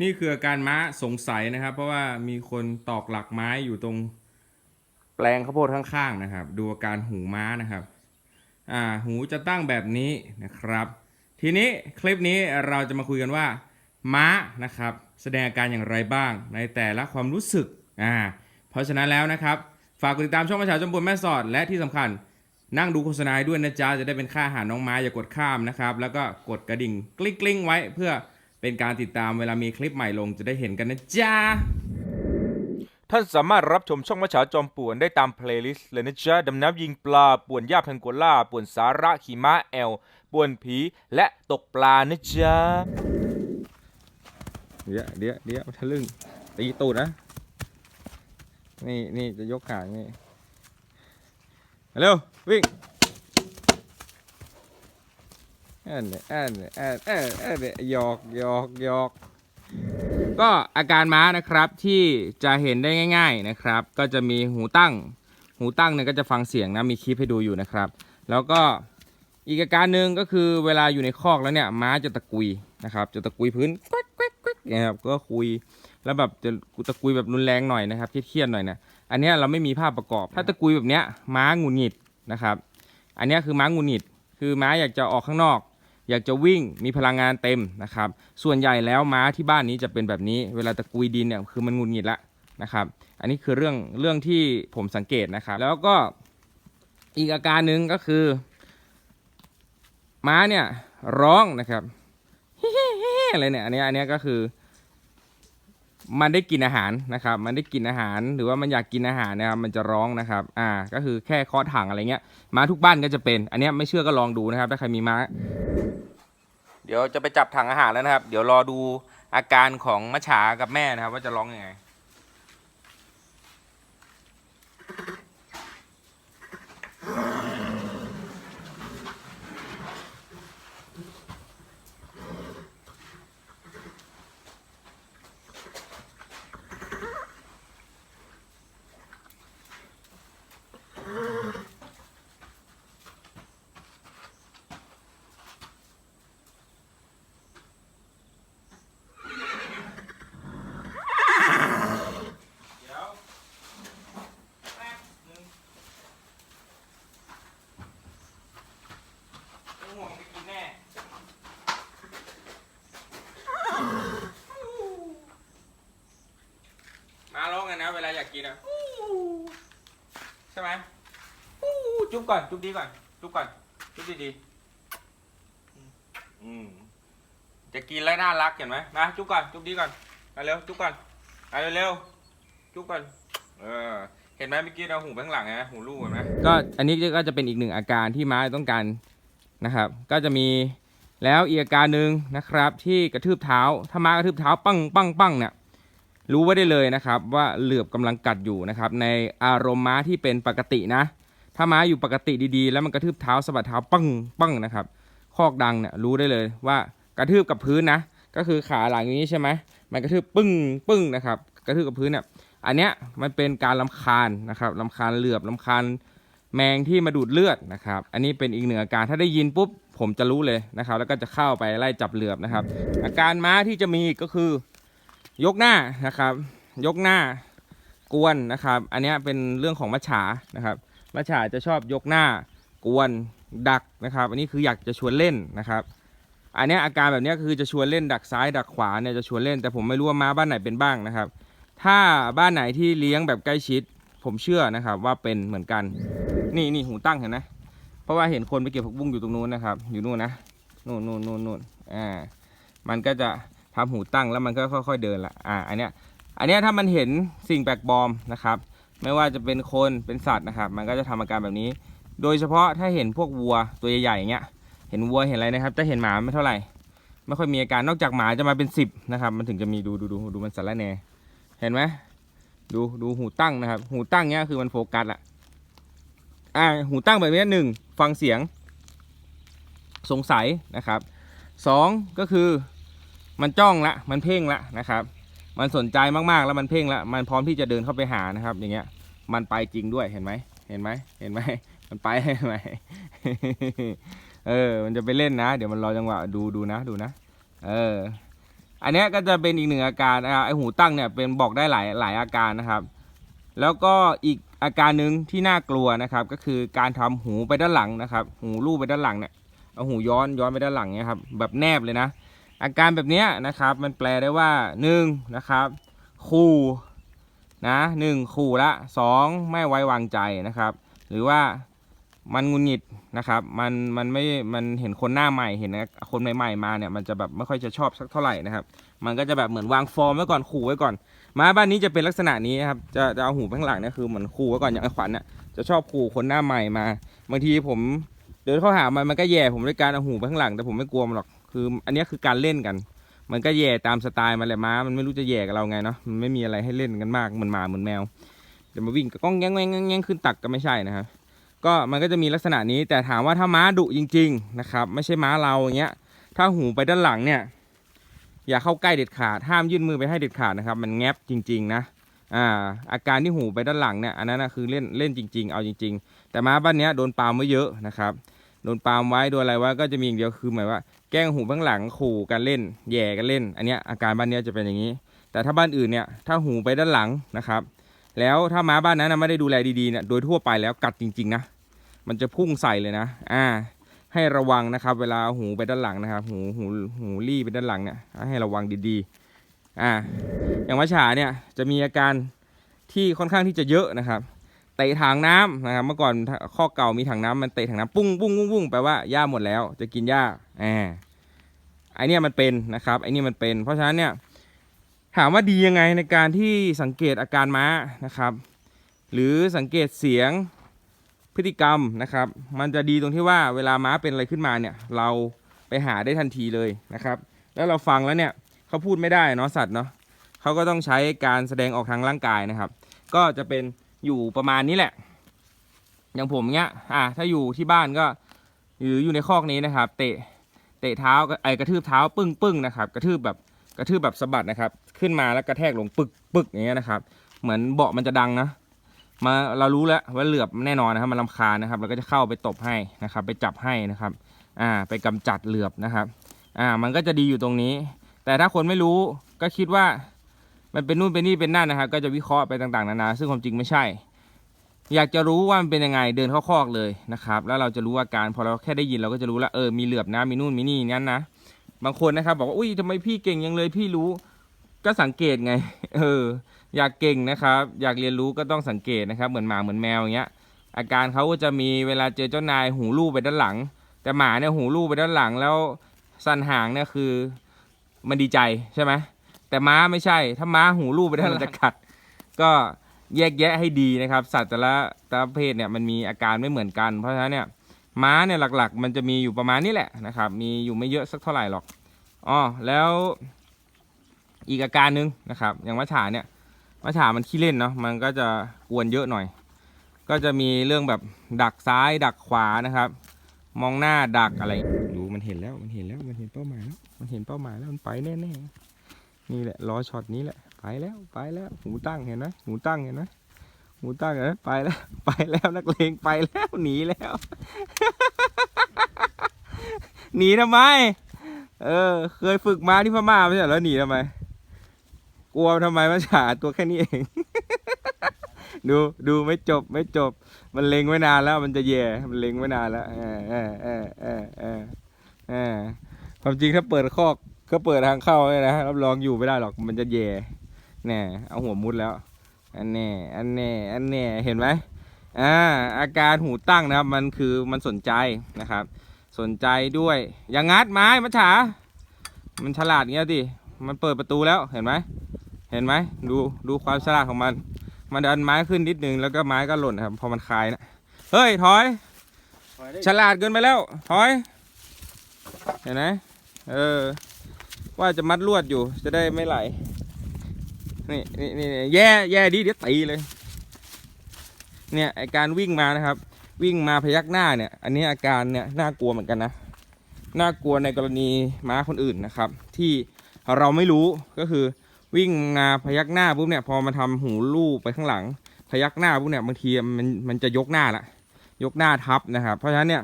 นี่คืออาการม้าสงสัยนะครับ เพราะว่ามีคนตอกหลักไม้อยู่ตรงแปลงข้าวโพดข้างๆนะครับ ดูอาการหูม้านะครับอ่าหูจะตั้งแบบนี้นะครับ ทีนี้คลิปนี้เราจะมาคุยกันว่า ม้านะครับ แสดงอาการอย่างไรบ้าง ในแต่ละความรู้สึกอ่าเพราะฉะนั้นแล้วนะครับ ฝากกดติดตามช่องประชาชนบนแม่สอด และที่สำคัญนั่งดูโฆษณาด้วยนะจ๊ะจะได้เป็นค่าอาหารน้องม้าอย่ากดข้ามนะครับ แล้วก็กดกระดิ่งกลิ้งกลิ้งๆไว้เพื่อ เป็นการติดตามเวลามีคลิปใหม่ลงจะได้เห็นกันนะจ๊ะ ท่านสามารถรับชมช่องมัชฉาจอมป่วนได้ตามเพลย์ลิสต์เลยนะจ๊ะดำน้ำยิงปลาป่วนหญ้าพันโกล่าป่วนสาระขี่ม้าแอลป่วนผีและตกปลานะจ๊ะ เดี๋ยวเดี๋ยวเดี๋ยวทะลึ่งตีตูดนะ นี่นี่จะยกขาอย่างนี่เร็ววิ่งเอันเนี่ยอันเนี่ยอันเออเออเนี่ยหยอกหยอกหยอกก็อาการม้านะครับที่จะเห็นได้ง่าย ๆนะครับ ก็จะมีหูตั้ง หูตั้งเนี่ยก็จะฟังเสียงนะมีคลิปให้ดูอยู่นะครับ แล้วก็อีกอาการหนึ่งก็คือเวลาอยู่ในคอกแล้วเนี่ยม้าจะตะกุยนะครับ จะตะกุยพื้นแกวกแกวกแกวกนี่ยครับก็คุยแล้วแบบจะตะกุยแบบรุนแรงหน่อยนะครับเครียดๆหน่อยนะอันนี้เราไม่มีภาพประกอบ ถ้าตะกุยแบบเนี้ยม้าหงุดหงิดนะครับ อันนี้คือม้าหงุดหงิด คือม้าอยากจะออกข้างนอก อยากจะวิ่งมีพลังงานเต็มนะครับ ส่วนใหญ่แล้วม้าที่บ้านนี้จะเป็นแบบนี้ เวลาตะกุยดินเนี่ยคือมันงุดหงิดละนะครับ อันนี้คือเรื่องเรื่องที่ผมสังเกตนะครับ แล้วก็อีกอาการหนึ่งก็คือ ม้าเนี่ยร้องนะครับอะไรเนี่ยอันนี้อันนี้ก็คือ มันได้กินอาหารนะครับ มันได้กินอาหาร หรือว่ามันอยากกินอาหารนะครับ มันจะร้องนะครับ อ่า ก็คือแค่เคาะถังอะไรเงี้ย ม้าทุกบ้านก็จะเป็น อันนี้ไม่เชื่อก็ลองดูนะครับ ถ้าใครมีม้า ดี๋ยวจะไปจับถังอาหารแล้วนะครับ เดี๋ยวรอดูอาการของมะฉากับแม่นะครับ ว่าจะร้องยังไงอดี๋ยวแป๊บนึงไม่ห่วงไปกินแน่ มาร้องกันนะ เวลาอยากกินอะใช่ไหมจุ๊บก่อนจุ๊บดีก่อนจุ๊บก่อนจุ๊บดีๆอืมจะกินแล้วน่ารักเห็นไหมมาจุ๊บก่อนจุ๊บดีก่อนมาเร็วจุ๊บก่อนไปเร็วๆจุ๊บก่อนเออเห็นไหมเมื่อกี้เราหูไปข้างหลังไงหูลูกเห็นไหมก็อันนี้ก็จะเป็นอีกหนึ่งอาการที่ม้าต้องการนะครับ ก็จะมีแล้วอีกอาการหนึ่งนะครับ ที่กระทืบเท้าถ้าม้ากระทืบเท้าปังปังปังเนี่ย รู้ไว้ได้เลยนะครับ ว่าเหลือบกำลังกัดอยู่นะครับ ในอารมณ์ม้าที่เป็นปกตินะ ถ้าม้าอยู่ปกติดีๆ แล้วมันกระทืบเท้าสะบัดเท้าปังปังนะครับ คอกดังเนี่ยรู้ได้เลยว่ากระทืบกับพื้นนะ ก็คือขาหลังอย่างนี้ใช่ไหมมันกระทืบปึ้งปึ้งนะครับ กระทืบกับพื้นเนี่ย อันเนี้ยมันเป็นการลำคาญนะครับลำคาญเหลือบลำคาญแมงที่มาดูดเลือดนะครับ อันนี้เป็นอีกหนึ่งอาการถ้าได้ยินปุ๊บผมจะรู้เลยนะครับ แล้วก็จะเข้าไปไล่จับเหลือบนะครับ อาการม้าที่จะมีก็คือ ยกหน้านะครับ ยกหน้ากวนนะครับ อันนี้เป็นเรื่องของมัจฉานะครับมัจฉาจะชอบยกหน้ากวนดักนะครับ อันนี้คืออยากจะชวนเล่นนะครับอันนี้อาการแบบนี้คือจะชวนเล่นดักซ้ายดักขวาเนี่ยจะชวนเล่น แต่ผมไม่รู้ว่าม้าบ้านไหนเป็นบ้างนะครับ ถ้าบ้านไหนที่เลี้ยงแบบใกล้ชิด ผมเชื่อนะครับ ว่าเป็นเหมือนกัน นี่นี่หูตั้งเห็นไหมเพราะว่าเห็นคนไปเก็บผักบุ้งอยู่ตรงนู้นนะครับ อยู่นู่นนะนู่นนู่นนู่นนู่นอ่ามันก็จะ ทำหูตั้งแล้วมันก็ค่อย ๆ เดินละอ่าอันเนี้ยอันเนี้ยถ้ามันเห็นสิ่งแปลกปลอมนะครับ ไม่ว่าจะเป็นคนเป็นสัตว์นะครับ มันก็จะทำอาการแบบนี้ โดยเฉพาะถ้าเห็นพวกวัวตัวใหญ่ๆอย่างเงี้ยเห็นวัวเห็นอะไรนะครับจะเห็นหมาไม่เท่าไหร่ ไม่ค่อยมีอาการนอกจากหมาจะมาเป็นสิบนะครับมันถึงจะมีดูดูดูดูมันสารแนเห็นไหมดูดูหูตั้งนะครับ หูตั้งเนี้ยคือมันโฟกัสละอ่าหูตั้งแบบนี้หนึ่งฟังเสียงสงสัยนะครับสองก็คือ มันจ้องละ มันเพ่งละนะครับ มันสนใจมากๆแล้วมันเพ่งละมันพร้อมที่จะเดินเข้าไปหานะครับ อย่างเงี้ย มันไปจริงด้วยเห็นไหมเห็นไหมเห็นไหมมันไปเห็นไหมเออ มันจะไปเล่นนะ เดี๋ยวมันรอจังหวะดูดูนะดูนะ เออ อันเนี้ยก็จะเป็นอีกหนึ่งอาการนะครับไอหูตั้งเนี่ยเป็นบอกได้หลายหลายอาการนะครับ แล้วก็อีกอาการหนึ่งที่น่ากลัวนะครับ ก็คือการทำหูไปด้านหลังนะครับ หูลู่ไปด้านหลังเนี่ยเอาหูย้อนย้อนไปด้านหลังเนี่ยครับแบบแนบเลยนะ อาการแบบนี้นะครับ มันแปลได้ว่าหนึ่งนะครับขู่นะหนึ่งขู่ละสองไม่ไว้วางใจนะครับ หรือว่ามันงุนงิดนะครับมันมันไม่มันเห็นคนหน้าใหม่เห็นคนใหม่ๆมาเนี่ยมันจะแบบไม่ค่อยจะชอบสักเท่าไหร่นะครับ มันก็จะแบบเหมือนวางฟอร์มไว้ก่อนขู่ไว้ก่อนม้าบ้านนี้จะเป็นลักษณะนี้ครับจะจะเอาหูไปข้างหลังเนี่ยคือเหมือนขู่ไว้ก่อนอย่างไอ้ขวัญเนี่ยจะชอบขู่คนหน้าใหม่มา บางทีผมเดินเข้าหามันมันก็แย่ผมด้วยการเอาหูไปข้างหลังแต่ผมไม่กลัวมันหรอก คืออันนี้คือการเล่นกัน มันก็แย่ตามสไตล์มันแหละม้า มันไม่รู้จะแย่กับเราไงเนาะ มันไม่มีอะไรให้เล่นกันมากเหมือนหมาเหมือนแมว จะมาวิ่งก็ก้องแง้งแง้งแง้งขึ้นตักก็ไม่ใช่นะครับ ก็มันก็จะมีลักษณะนี้ แต่ถามว่าถ้าม้าดุจริง ๆนะครับ ไม่ใช่ม้าเราอย่างเงี้ย ถ้าหูไปด้านหลังเนี่ย อย่าเข้าใกล้เด็ดขาด ห้ามยื่นมือไปให้เด็ดขาดนะครับ มันแงบจริง ๆ นะอ่าอาการที่หูไปด้านหลังเนี่ยอันนั้นนะคือเล่นเล่นจริง ๆ เอาจริง ๆ แต่ม้าบ้านเนี้ยโดนปาล์มไว้เยอะนะครับ โดนปาล์มไว้โดนอะไรไว้ก็จะมีอย่างเดียวคือหมายว่าแกล้งหูข้างหลังขู่กันเล่นแย่กันเล่น อันเนี้ยอาการบ้านเนี้ยจะเป็นอย่างนี้ แต่ถ้าบ้านอื่นเนี่ยถ้าหูไปด้านหลังนะครับ แล้วถ้าม้าบ้านนั้นไม่ได้ดูแลดีๆเนี่ยโดยทั่วไปแล้วกัดจริงๆนะมันจะพุ่งใส่เลยนะ อ่า ให้ระวังนะครับ เวลาเอาหูไปด้านหลังนะครับ หูหูหูรี่ไปด้านหลังเนี่ยให้ระวังดีๆ อ่า อย่างวัชชาเนี่ยจะมีอาการที่ค่อนข้างที่จะเยอะนะครับ เตะถังน้ำนะครับ เมื่อก่อนข้อเก่ามีถังน้ำมันเตะถังน้ำปุ้งปุ้งปุ้งปุ้งแปลว่าหญ้าหมดแล้ว จะกินหญ้าอ่าไอเนี่ยมันเป็นนะครับไอนี่มันเป็น เพราะฉะนั้นเนี่ยถามว่าดียังไงในการที่สังเกตอาการม้านะครับ หรือสังเกตเสียงพฤติกรรมนะครับ มันจะดีตรงที่ว่าเวลาม้าเป็นอะไรขึ้นมาเนี่ย เราไปหาได้ทันทีเลยนะครับ แล้วเราฟังแล้วเนี่ยเขาพูดไม่ได้เนาะสัตว์เนาะเขาก็ต้องใช้การแสดงออกทางร่างกายนะครับ ก็จะเป็น อยู่ประมาณนี้แหละ อย่างผมเนี้ย อ่าถ้าอยู่ที่บ้านก็หรืออยู่ในคอกนี้นะครับ เตะเตะเท้าไอ้กระทืบเท้าปึ้งปึ้งนะครับ กระทืบแบบกระทืบแบบสะบัดนะครับ ขึ้นมาแล้วกระแทกลงปึกปึกอย่างเงี้ยนะครับ เหมือนเบาะมันจะดังนะมาเรารู้แล้วว่าเหลือบแน่นอนนะครับ มันลำคาญนะครับ เราก็จะเข้าไปตบให้นะครับ ไปจับให้นะครับ อ่า ไปกำจัดเหลือบนะครับ อ่า มันก็จะดีอยู่ตรงนี้ แต่ถ้าคนไม่รู้ก็คิดว่า มันเป็นนู่นเป็นนี่เป็นนั่นนะครับ ก็จะวิเคราะห์ไปต่างๆนานา ซึ่งความจริงไม่ใช่ อยากจะรู้ว่ามันเป็นยังไงเดินเข้าคอกเลยนะครับ แล้วเราจะรู้อาการพอเราแค่ได้ยินเราก็จะรู้ล้วเออมีเหลือบนะมีนู่นมีนี่นั่นนะบางคนนะครับ บอกว่าอุ้ยทำไมพี่เก่งยังเลยพี่รู้ก็สังเกตไง เออ อยากเก่งนะครับ อยากเรียนรู้ก็ต้องสังเกตนะครับ เหมือนหมาเหมือนแมวอย่างเงี้ย อาการเขาก็จะมีเวลาเจอเจ้านายหูลู่ไปด้านหลัง แต่หมาเนี่ยหูลู่ไปด้านหลังแล้วสันหางเนี่ยคือ มันดีใจใช่ไหม แต่ม้าไม่ใช่ ถ้าม้าหูรูปไปได้มันจะกัด ก็แยกแยะให้ดีนะครับ สัตว์แต่ละแต่ละประเภทเนี่ยมันมีอาการไม่เหมือนกัน เพราะฉะนั้นเนี่ยม้าเนี่ยหลักๆ มันจะมีอยู่ประมาณนี้แหละนะครับ มีอยู่ไม่เยอะสักเท่าไหร่หรอกอ๋อแล้วอีกอาการหนึงนะครับ อย่างมัจฉาเนี่ยมัจฉามันขี้เล่นเนาะมันก็จะกวนเยอะหน่อย ก็จะมีเรื่องแบบดักซ้ายดักขวานะครับ มองหน้าดักอะไรดูมันเห็นแล้วมันเห็นแล้วมันเห็นเป้าหมายแล้วมันเห็นเป้าหมายแล้วมันไปแน่ๆ นี่แหละรอช็อตนี้แหละไปแล้วไปแล้วหูตั้งเห็นไหมหูตั้งเห็นไหมหูตั้งเห็นไหมไปแล้วไปแล้วนักเลงไปแล้วหนีแล้ว หนีทำไม เออ เคยฝึกมาที่พม่าไม่ใช่แล้วหนีทำไม กลัวทำไมมาฉาตัวแค่นี้เอง ดูดูไม่จบไม่จบ มันเล็งไว้นานแล้ว มันจะแย่มันเล็งไว้นานแล้วเออเออเออเออเออเออความจริงถ้าเปิดคอก ก็เปิดทางเข้าเลยนะรับรองอยู่ไม่ได้หรอกมันจะแย่แน่เอาหัวมุดแล้ว อันแน่อันแน่อันแน่เห็นไหมอ่าอาการหูตั้งนะครับ มันคือมันสนใจนะครับ สนใจด้วย อย่างงัดไม้มัจฉามันฉลาดเงี้ยดิมันเปิดประตูแล้วเห็นไหมเห็นไหมดูดูความฉลาดของมัน มันดันไม้ขึ้นนิดนึงแล้วก็ไม้ก็หล่นครับพอมันคลายนะเฮ้ยถอยฉลาดเกินไปแล้วถอย เห็นไหมเออ ว่าจะมัดลวดอยู่ จะได้ไม่ไหล นี่นี่นี่แย่แย่ดีเดี๋ยวตีเลย เนี่ยไอการวิ่งมานะครับ วิ่งมาพยักหน้าเนี่ย อันนี้อาการเนี่ยน่ากลัวเหมือนกันนะน่ากลัวในกรณีม้าคนอื่นนะครับ ที่เราไม่รู้ก็คือวิ่งมาพยักหน้าปุ๊บเนี่ยพอมาทำหูลู่ไปข้างหลัง พยักหน้าปุ๊บเนี่ยบางทีมันมันจะยกหน้าละยกหน้าทับนะครับ เพราะฉะนั้นเนี่ย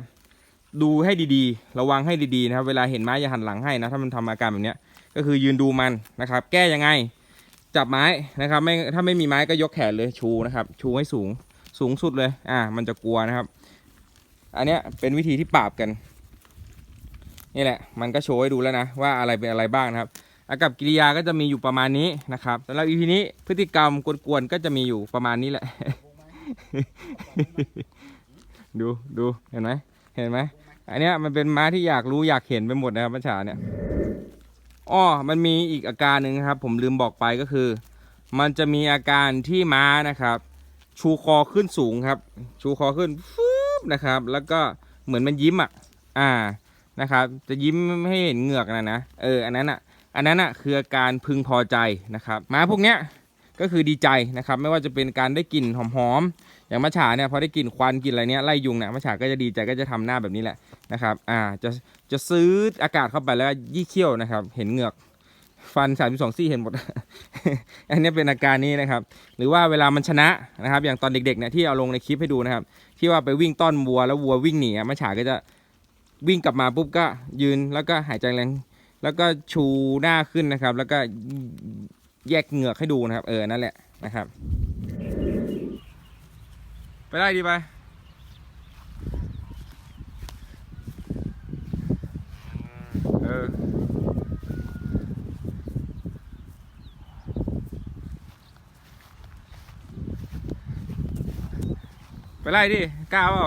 ดูให้ดีๆ ระวังให้ดีๆนะครับ เวลาเห็นม้าอย่าหันหลังให้นะ ถ้ามันทำอาการแบบเนี้ย ก็คือยืนดูมันนะครับ แก้ยังไงจับไม้นะครับไม่ถ้าไม่มีไม้ก็ยกแขนเลยชูนะครับ ชูให้สูงสูงสุดเลย อ่า มันจะกลัวนะครับ อันเนี้ยเป็นวิธีที่ปราบกัน นี่แหละ มันก็โชว์ให้ดูแล้วนะ ว่าอะไรเป็นอะไรบ้างนะครับ อากับกิริยาก็จะมีอยู่ประมาณนี้นะครับสำหรับ EP นี้พฤติกรรมกวนๆก็จะมีอยู่ประมาณนี้แหละ ดูดูเห็นไหมเห็นไหมอันเนี้ยมันเป็นม้าที่อยากรู้อยากเห็นไปหมดนะครับมัจฉาเนี่ย อ้อมันมีอีกอาการหนึ่งครับ ผมลืมบอกไปก็คือ มันจะมีอาการที่ม้านะครับ ชูคอขึ้นสูงครับ ชูคอขึ้นฟืบนะครับ แล้วก็เหมือนมันยิ้มอะ อ่านะครับ จะยิ้มให้เห็นเหงือกนะนะเอออันนั้นอะ อันนั้นอะคืออาการพึงพอใจนะครับม้าพวกเนี้ยก็คือดีใจนะครับ ไม่ว่าจะเป็นการได้กลิ่นหอมๆอย่างมัจฉาเนี่ยพอได้กลิ่นควันกลิ่นอะไรเนี้ยไล่ยุงเนี่ยมัจฉาก็จะดีใจก็จะทำหน้าแบบนี้แหละ นะครับ อ่า จะจะซื้ออากาศเข้าไปแล้วยี่เขี้ยวนะครับ เห็นเหงือกฟันสามสองซี่เห็นหมด อันนี้เป็นอาการนี้นะครับ หรือว่าเวลามันชนะนะครับ อย่างตอนเด็กๆเนี่ยที่เอาลงในคลิปให้ดูนะครับ ที่ว่าไปวิ่งต้อนวัวแล้ววัววิ่งหนีมัจฉาก็จะวิ่งกลับมาปุ๊บก็ยืนแล้วก็หายใจแรงแล้วก็ชูหน้าขึ้นนะครับ แล้วก็แยกเหงือกให้ดูนะครับ เออนั่นแหละนะครับ ไปได้ดีไป ไปไล่ดิกล้าเปล่า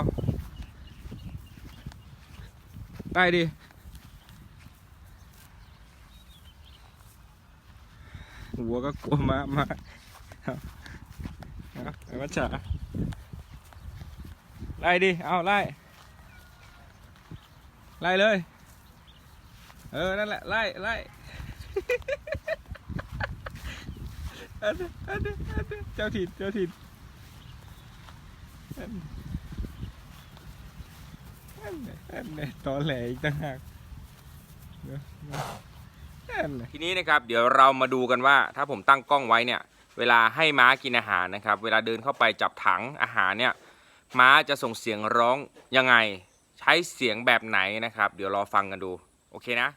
ไล่ดิวัวก็กลัวมามาเอาเอาไอ้วัชชาไล่ดิ เอาไล่ ไล่เลย เออ นั่นแหละ ไล่ ไล่อันนี้อันนี้อันนี้เจ้าถิ่นเจ้าถิ่น นนี้อันนี้อันนี้ตอแหลอีกต่างหากเดี๋ยทีนี้นะครับเดี๋ยวเรามาดูกันว่าถ้าผมตั้งกล้องไว้เนี่ย เวลาให้ม้ากินอาหารนะครับ เวลาเดินเข้าไปจับถังอาหารเนี่ย ม้าจะส่งเสียงร้องยังไง ใช้เสียงแบบไหนนะครับ เดี๋ยวรอฟังกันดู โอเคนะ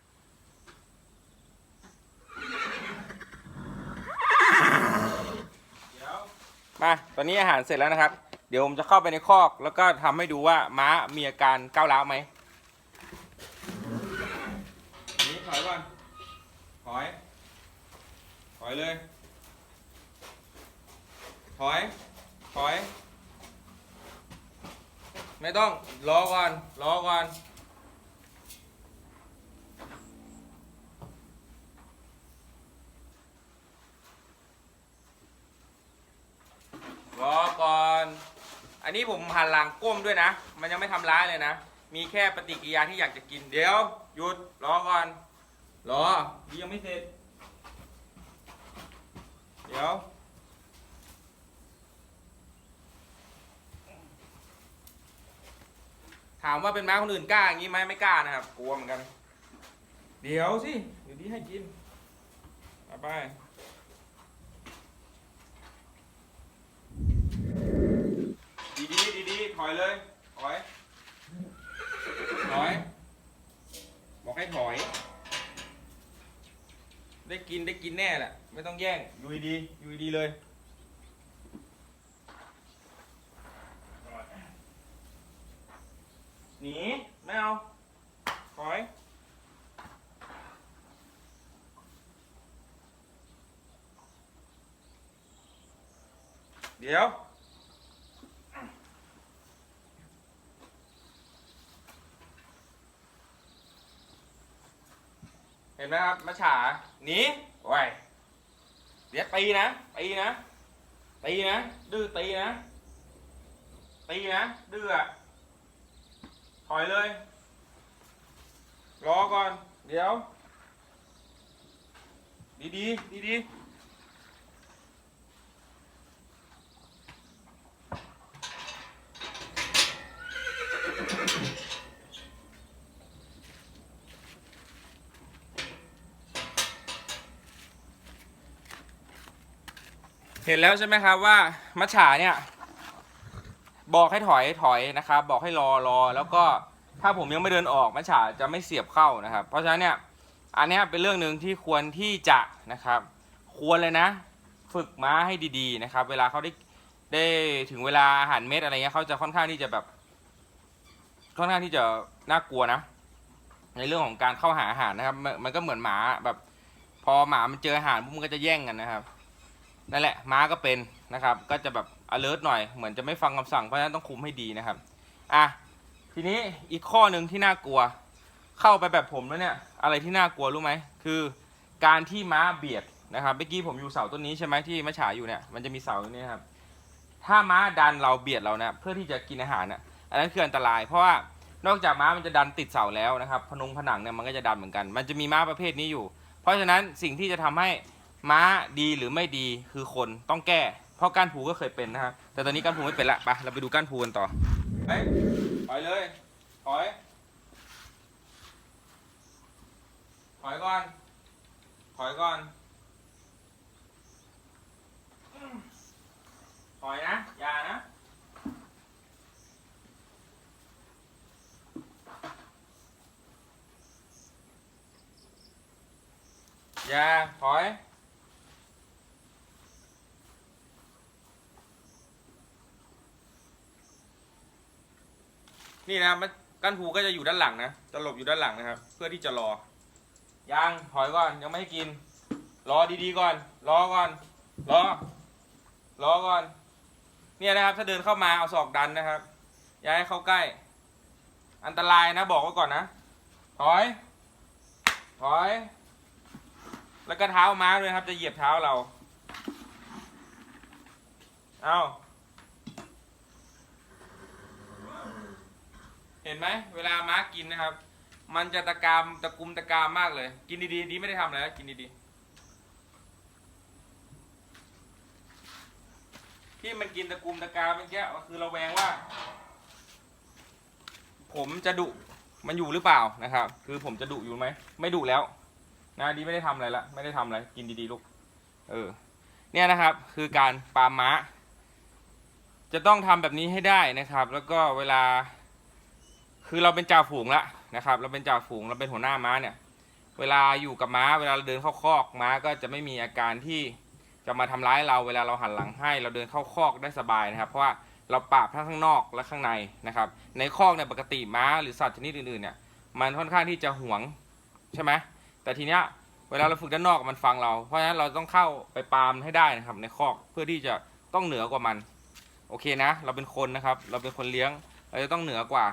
มาตอนนี้อาหารเสร็จแล้วนะครับ เดี๋ยวผมจะเข้าไปในคอก แล้วก็ทำให้ดูว่าม้ามีอาการก้าวร้าวไหมนี่ถอยก่อนถอย ถอยเลย ถอย ถอย ไม่ต้อง รอก่อน รอก่อน รอก่อน อันนี้ ผมหันหลังก้มด้วยนะ มันยังไม่ทำร้ายเลยนะ มีแค่ปฏิกิริยาที่อยากจะกิน เดี๋ยวหยุดรอก่อนรอยังไม่เสร็จ เดี๋ยว ถามว่าเป็นม้าคนอื่นกล้าอย่างนี้ไหมไม่กล้านะครับ กลัวเหมือนกัน เดี๋ยวสิ เดี๋ยวนี้ให้กินไป ดีดีดีดีๆ ถอยเลย ถอย ถอย บอกให้ถอย ได้กินได้กินแน่แหละ ไม่ต้องแย่ง อยู่ดีๆอยู่ดีเลย หนี ไม่เอา ถอย เดี๋ยว ห็นไหมครับมาฉาหนีโอ้ยเดี๋ยวตีนะตีนะตีนะดื้อตีนะตีนะดื้ออะถอยเลย รอก่อน เดี๋ยว ดีดีดีดี ห็นแล้วใช่ไหมครับว่ามัจฉาเนี่ยบอกให้ถอยถอยนะครับ บอกให้รอรอแล้วก็ถ้าผมยังไม่เดินออกมัจฉาจะไม่เสียบเข้านะครับ เพราะฉะนั้นเนี่ยอันนี้เป็นเรื่องหนึ่งที่ควรที่จะนะครับ ควรเลยนะ ฝึกม้าให้ดีๆนะครับ เวลาเขาได้ได้ถึงเวลาอาหารเม็ดอะไรเงี้ยเขาจะค่อนข้างที่จะแบบค่อนข้างที่จะน่ากลัวนะ ในเรื่องของการเข้าหาอาหารนะครับ มันมันก็เหมือนหมาแบบ พอหมามันเจออาหารปุ๊บมันก็จะแย่งกันนะครับ นั่นแหละม้าก็เป็นนะครับ ก็จะแบบ alert หน่อยเหมือนจะไม่ฟังคำสั่งเพราะฉะนั้นต้องคุมให้ดีนะครับอะทีนี้อีกข้อหนึ่งที่น่ากลัว เข้าไปแบบผมแล้วเนี่ยอะไรที่น่ากลัวรู้ไหมคือ การที่ม้าเบียดนะครับเมื่อกี้ผมอยู่เสาต้นนี้ใช่ไหมที่มะฉาอยู่เนี่ยมันจะมีเสาตรงนี้ครับถ้าม้าดันเราเบียดเราเนี่ยเพื่อที่จะกินอาหารน่ะอันนั้นคืออันตราย เพราะว่านอกจากม้ามันจะดันติดเสาแล้วนะครับพนงผนังเนี่ยมันก็จะดันเหมือนกัน มันจะมีม้าประเภทนี้อยู่ เพราะฉะนั้นสิ่งที่จะทำให้ ม้าดีหรือไม่ดีคือคนต้องแก้ เพราะก้านผูก็เคยเป็นนะครับแต่ตอนนี้ก้านผูไม่เป็นละไปเราไปดูก้านผูกันต่อไปถอยเลยถอยถอยก่อนถอยก่อนถอยนะอย่านะอย่าถอย นี่นะครับมันกั้นผูก็จะอยู่ด้านหลังนะจะหลบอยู่ด้านหลังนะครับ เพื่อที่จะรอยังถอยก่อนยังไม่ให้กิน รอดีๆก่อน รอก่อน รอ รอก่อน เนี่ยนะครับ ถ้าเดินเข้ามาเอาศอกดันนะครับ อย่าให้เข้าใกล้ อันตรายนะบอกไว้ก่อนนะ ถอย ถอย แล้วก็เท้าม้าด้วยครับ จะเหยียบเท้าเรา เอา เห็นไหมเวลาม้ากินนะครับ มันจะตะกามตะกุมตะกามมากเลย กินดีๆดีไม่ได้ทำอะไรกินดีๆที่มันกินตะกุมตะกามเมื่อกี้ก็คือเราแวงว่า ผมจะดุมันอยู่หรือเปล่านะครับ คือผมจะดุอยู่ไหมไม่ดุแล้วนะดีไม่ได้ทำอะไรละไม่ได้ทำอะไรกินดีๆลูกเออ เนี่ยนะครับ คือการปาล์มม้า จะต้องทำแบบนี้ให้ได้นะครับ แล้วก็เวลา คือเราเป็นจ่าฝูงละนะครับ เราเป็นจ่าฝูงเราเป็นหัวหน้าม้าเนี่ย เวลาอยู่กับม้า เวลาเราเดินเข้าคอกม้าก็จะไม่มีอาการที่จะมาทำร้ายเราเวลาเราหันหลังให้ เราเดินเข้าคอกได้สบายนะครับ เพราะว่าเราปราบทั้งข้างนอกและข้างในนะครับ ในคอกเนี่ยปกติม้าหรือสัตว์ชนิดอื่นๆเนี่ยมันค่อนข้างที่จะหวงใช่ไหมแต่ทีเนี้ยเวลาเราฝึกด้านนอกมันฟังเรา เพราะฉะนั้นเราต้องเข้าไปปามให้ได้นะครับ ในคอกเพื่อที่จะต้องเหนือกว่ามัน โอเคนะ เราเป็นคนนะครับ เราเป็นคนเลี้ยง เราจะต้องเหนือกว่า